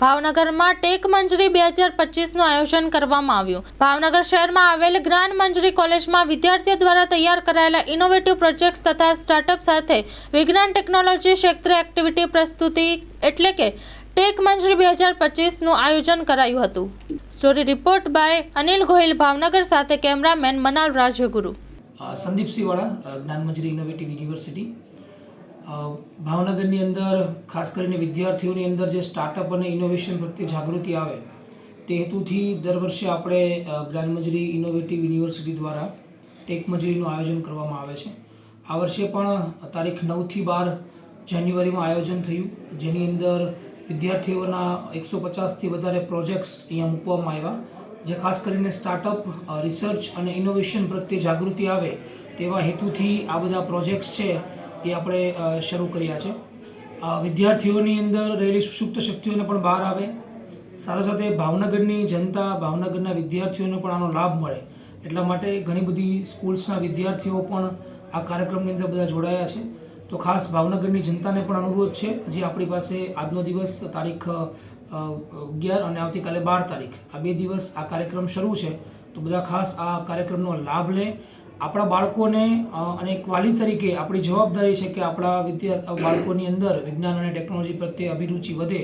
ભાવનગરમાં ટેક મંજરી બે હજાર પચીસનું આયોજન કરવામાં આવ્યું. ભાવનગર શહેરમાં આવેલ જ્ઞાન મંજરી કોલેજમાં વિદ્યાર્થીઓ દ્વારા તૈયાર કરાયેલા ઇનોવેટિવ પ્રોજેક્ટ્સ તથા સ્ટાર્ટઅપ સાથે વિજ્ઞાન ટેકનોલોજી ક્ષેત્રે એક્ટિવિટી પ્રસ્તુતિ એટલે કે ટેક મંજરી બે હજાર પચીસનું આયોજન કરાયું હતું. Story report by Anil Gohil Bhavnagar સાથે કેમેરામેન મનાલ રાજગુરુ. સંદીપ સંદીપસિંહ વાળા અ, જ્ઞાનમંજરી ઇનોવેટિવ યુનિવર્સિટી ભાવનગરની અંદર, ખાસ કરીને વિદ્યાર્થીઓની અંદર જે સ્ટાર્ટઅપ અને ઇનોવેશન પ્રત્યે જાગૃતિ આવે, તે હેતુથી દર વર્ષે આપણે જ્ઞાનમજરી ઇનોવેટિવ યુનિવર્સિટી દ્વારા ટેક મજૂરીનું આયોજન કરવામાં આવે છે. આ વર્ષે પણ તારીખ નવથી બાર જાન્યુઆરીમાં આયોજન થયું. જેની અંદર વિદ્યાર્થીઓના એકસો પચાસથી વધારે પ્રોજેક્ટ્સ અહીંયા મૂકવામાં આવ્યા. જે ખાસ કરીને સ્ટાર્ટઅપ રિસર્ચ અને ઇનોવેશન પ્રત્યે જાગૃતિ આવે, તેવા હેતુથી આ બધા પ્રોજેક્ટ્સ છે એ આપણે શરૂ કર્યા છે. વિદ્યાર્થીઓની અંદર રહેલી સુષુપ્ત શક્તિઓને પણ બહાર આવે. સાથે સાથે ભાવનગરની જનતા, ભાવનગરના વિદ્યાર્થીઓને પણ આનો લાભ મળે. એટલા માટે ઘણી બધી સ્કૂલ્સના વિદ્યાર્થીઓ પણ આ કાર્યક્રમની અંદર બધા જોડાયા છે. તો ખાસ ભાવનગરની જનતાને પણ અનુરોધ છે જે આપણી પાસે આજનો દિવસ તારીખ અગિયાર અને આવતીકાલે બાર તારીખ. આ બે દિવસ આ કાર્યક્રમ શરૂ છે. તો બધા ખાસ આ કાર્યક્રમનો લાભ લે આપણા બાળકોને અને એક વાલી તરીકે આપણી જવાબદારી છે કે આપણા વિદ્યા બાળકોની અંદર વિજ્ઞાન અને ટેકનોલોજી પ્રત્યે અભિરુચિ વધે,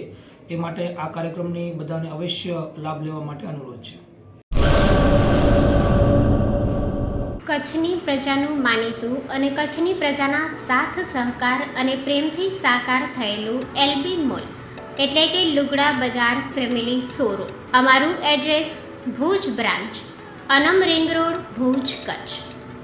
એ માટે આ કાર્યક્રમની બધાને અવશ્ય લાભ લેવા માટે અનુરોધ છે. કચ્છની પ્રજાનું માનીતું અને કચ્છની પ્રજાના સાથ, સહકાર અને પ્રેમથી સાકાર થયેલું એલબી મોલ, એટલે કે લુગડા બજાર ફેમિલી શોરૂમ. અમારું address Bhuj branch, Anam ring road, Bhuj, Kutch.